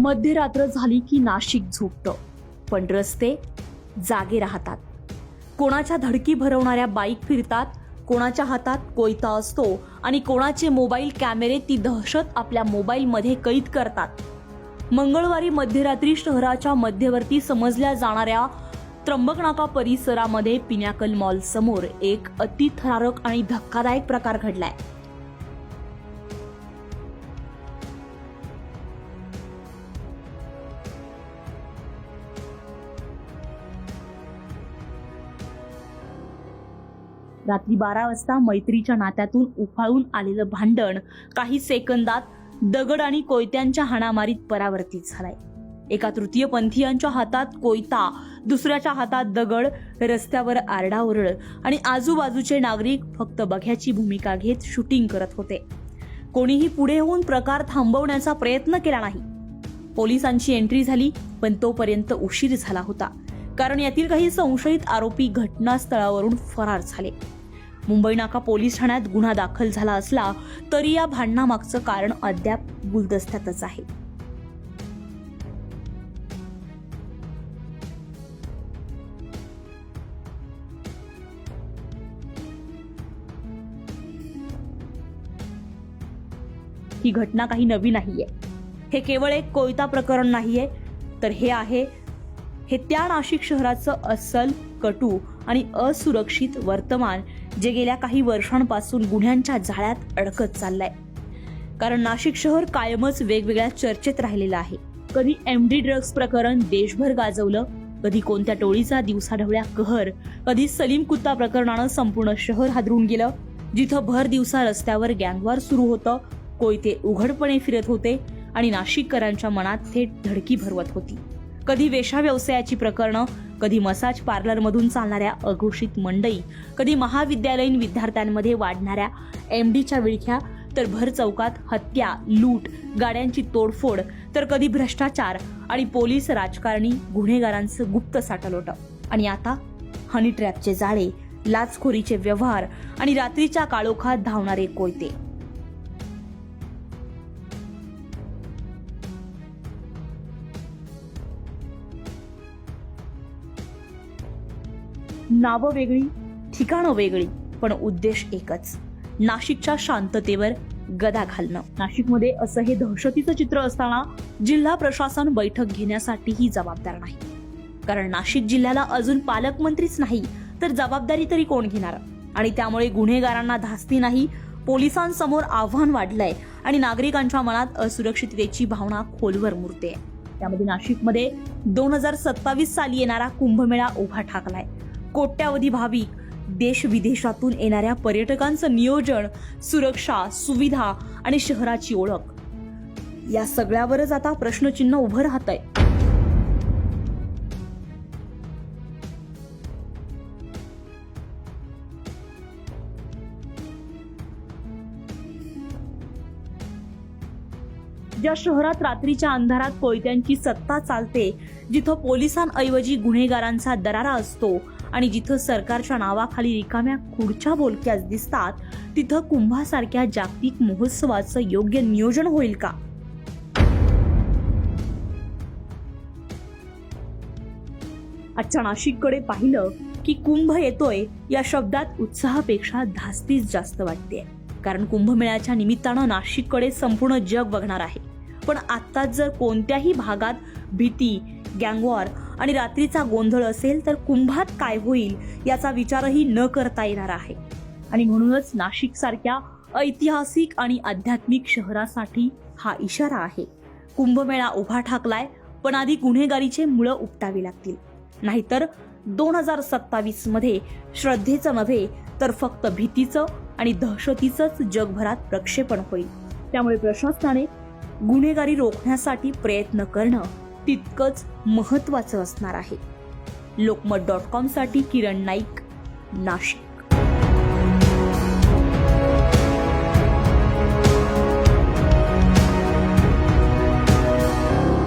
मध्यरात्र झाली की नाशिक झोपतं. पण रस्ते जागे राहतात. कोणाच्या धडकी भरवणाऱ्या बाईक फिरतात कोणाच्या हातात कोयता असतो आणि कोणाचे मोबाईल कॅमेरे ती दहशत आपल्या मोबाईलमध्ये कैद करतात. मंगळवारी मध्यरात्री शहराच्या मध्यवर्ती समजल्या जाणाऱ्या त्र्यंबकनाका परिसरामध्ये पिनॅकल मॉल समोर एक अतिथरारक आणि धक्कादायक प्रकार घडलाय. रात्री बारा वाजता मैत्रीच्या नात्यातून उफाळून आलेलं भांडण काही सेकंदात दगड आणि कोयत्यांच्या हाणामारीत परावर्तित झालाय. एका तृतीयपंथीयांच्या हातात कोयता दुसऱ्याच्या हातात दगड रस्त्यावर आरडाओरड आणि आजूबाजूचे नागरिक फक्त बघ्याची भूमिका घेत शूटिंग करत होते. कोणीही पुढे होऊन प्रकार थांबवण्याचा प्रयत्न केला नाही. पोलिसांची एंट्री झाली पण तोपर्यंत उशीर झाला होता. कारण यातील काही संशयित आरोपी घटनास्थळावरून फरार झाले. मुंबई नाका पोलीस ठाण्यात गुन्हा दाखल झाला असला तरी या भांडणामागचं कारण अद्याप गुलदस्त्यातच आहे. ही घटना काही नवी नाहीये. हे केवळ एक कोयता प्रकरण नाहीये तर हे आहे हे त्या नाशिक शहराचं अस्सल कटू आणि असुरक्षित वर्तमान जे गेल्या काही वर्षांपासून गुन्ह्यांच्या जाळ्यात अडकत चाललंय. कारण नाशिक शहर कायमच वेगवेगळ्या चर्चेत राहिलेलं आहे. कधी एम डी ड्रग्ज प्रकरण देशभर गाजवलं कधी कोणत्या टोळीचा दिवसाढवळ्या कहर कधी सलीम कुत्ता प्रकरणानं संपूर्ण शहर हादरून गेलं. जिथं भर दिवसा रस्त्यावर गँगवार सुरू होतं कोयते उघडपणे फिरत होते आणि नाशिककरांच्या मनात थेट धडकी भरवत होती. कधी वेशा व्यवसायाची प्रकरणं कधी मसाज पार्लरमधून चालणाऱ्या अघोषित मंडई कधी महाविद्यालयीन विद्यार्थ्यांमध्ये वाढणाऱ्या एम डीच्या विळख्या तर भर चौकात हत्या लूट गाड्यांची तोडफोड तर कधी भ्रष्टाचार आणि पोलीस राजकारणी गुन्हेगारांचं गुप्त साठलोट. आणि आता हनी ट्रॅपचे जाळे लाचखोरीचे व्यवहार आणि रात्रीच्या काळोखात धावणारे कोयते. नावं वेगळी ठिकाणं वेगळी पण उद्देश एकच. नाशिकच्या शांततेवर गदा घालणं. नाशिकमध्ये असं हे दहशतीचं चित्र असताना जिल्हा प्रशासन बैठक घेण्यासाठीही जबाबदार नाही. कारण नाशिक जिल्ह्याला अजून पालकमंत्रीच नाही तर जबाबदारी तरी कोण घेणार? आणि त्यामुळे गुन्हेगारांना धास्ती नाही पोलिसांसमोर आव्हान वाढलंय आणि नागरिकांच्या मनात असुरक्षिततेची भावना खोलवर मुरते त्यामध्ये नाशिकमध्ये दोन हजार सत्तावीस साली येणारा कुंभमेळा उभा ठाकलाय. कोट्यावधी भाविक देश विदेशातून येणाऱ्या पर्यटकांचं नियोजन सुरक्षा सुविधा आणि शहराची ओळख. या सगळ्यावरच आता प्रश्नचिन्ह उभं राहतंय. ज्या शहरात रात्रीच्या अंधारात कोयत्यांची सत्ता चालते जिथं पोलिसांऐवजी गुन्हेगारांचा दरारा असतो आणि जिथं सरकारच्या नावाखाली रिकाम्या खुर्च्या बोलक्याच दिसतात तिथं कुंभासारख्या जागतिक महोत्सवाचं योग्य नियोजन होईल का? आजच्या नाशिककडे पाहिलं की कुंभ येतोय या शब्दात उत्साहापेक्षा धास्तीच जास्त वाटते कारण कुंभमेळ्याच्या निमित्तानं नाशिककडे संपूर्ण जग बघणार आहे. पण आत्ताच जर कोणत्याही भागात भीती गँगवॉर आणि रात्रीचा गोंधळ असेल तर कुंभात काय होईल याचा विचारही न करता येणार आहे. आणि म्हणूनच नाशिक सारख्या ऐतिहासिक आणि आध्यात्मिक शहरासाठी हा इशारा आहे. कुंभमेळा उभा ठाकलाय पण आधी गुन्हेगारीचे मुळं उपटावी लागतील. नाहीतर दोन हजार सत्तावीसमध्ये श्रद्धेचं नव्हे तर फक्त भीतीचं आणि दहशतीचंच जगभरात प्रक्षेपण होईल. त्यामुळे प्रशासनाने गुन्हेगारी रोखण्यासाठी प्रयत्न करणं तितकंच महत्वाचं असणार आहे. लोकमत डॉट कॉमसाठी किरण नाईक नाशिक.